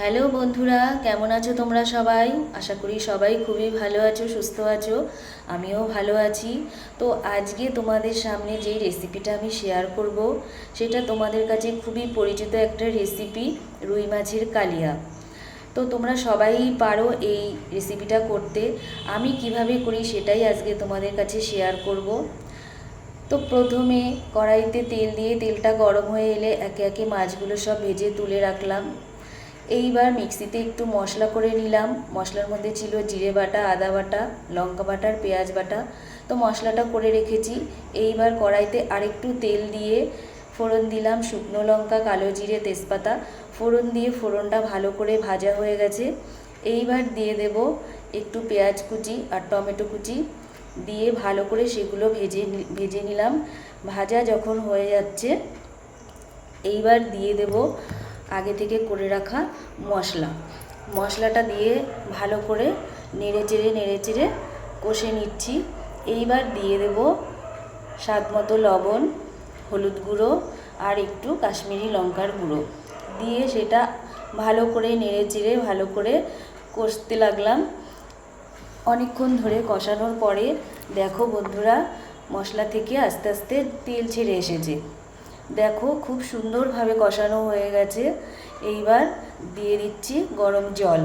Hello বন্ধুরা, কেমন আছো তোমরা সবাই? আশা করি সবাই খুবই ভালো আছো, সুস্থ আছো। আমিও ভালো আছি। তো আজকে তোমাদের সামনে যেই রেসিপিটা আমি শেয়ার করব, সেটা তোমাদের কাছে খুবই পরিচিত একটা রেসিপি রুই মাছের কালিয়া। তো তোমরা সবাই পারো এই রেসিপিটা করতে। আমি কীভাবে করি সেটাই আজকে তোমাদের কাছে শেয়ার করব। তো প্রথমে কড়াইতে তেল দিয়ে তেলটা গরম হয়ে এলে একে একে মাছগুলো সব ভেজে তুলে রাখলাম। এইবার মিক্সিতে একটু মশলা করে নিলাম। মশলার মধ্যে ছিল জিরে বাটা, আদা বাটা, লঙ্কা বাটা আর পেঁয়াজ বাটা। তো মশলাটা করে রেখেছি। এইবার কড়াইতে আরেকটু তেল দিয়ে ফোড়ন দিলাম শুকনো লঙ্কা, কালো জিরে, তেজপাতা। ফোড়ন দিয়ে ফোড়নটা ভালো করে ভাজা হয়ে গেছে। এইবার দিয়ে দেব একটু পেঁয়াজ কুচি আর টমেটো কুচি। দিয়ে ভালো করে সেগুলো ভেজে ভেজে নিলাম। ভাজা যখন হয়ে যাচ্ছে, এইবার দিয়ে দেব আগে থেকে করে রাখা মশলা। মশলাটা দিয়ে ভালো করে নেড়ে চেড়ে নেড়ে চেড়ে কষে নিচ্ছি। এইবার দিয়ে দেব স্বাদ মতো লবণ, হলুদ গুঁড়ো আর একটু কাশ্মীরি লঙ্কার গুঁড়ো। দিয়ে সেটা ভালো করে নেড়ে চেড়ে, ভালো করে কষতে লাগলাম। অনেকক্ষণ ধরে কষানোর পরে দেখো বন্ধুরা, মশলা থেকে আস্তে আস্তে তেল ছেড়ে এসেছে। দেখো, খুব সুন্দরভাবে কষানো হয়ে গেছে। এইবার দিয়ে দিচ্ছি গরম জল।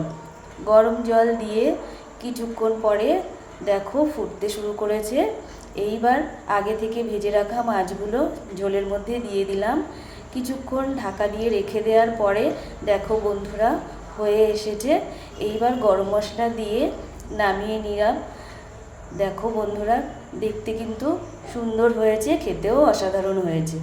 গরম জল দিয়ে কিছুক্ষণ পরে দেখো, ফুটতে শুরু করেছে। এইবার আগে থেকে ভেজে রাখা মাছগুলো ঝোলের মধ্যে দিয়ে দিলাম। কিছুক্ষণ ঢাকা দিয়ে রেখে দেওয়ার পরে দেখো, বন্ধুরা, হয়ে এসেছে। এইবার গরম মশলা দিয়ে নামিয়ে নিলাম। দেখো, বন্ধুরা, দেখতে কিন্তু সুন্দর হয়েছে, খেতেও অসাধারণ হয়েছে।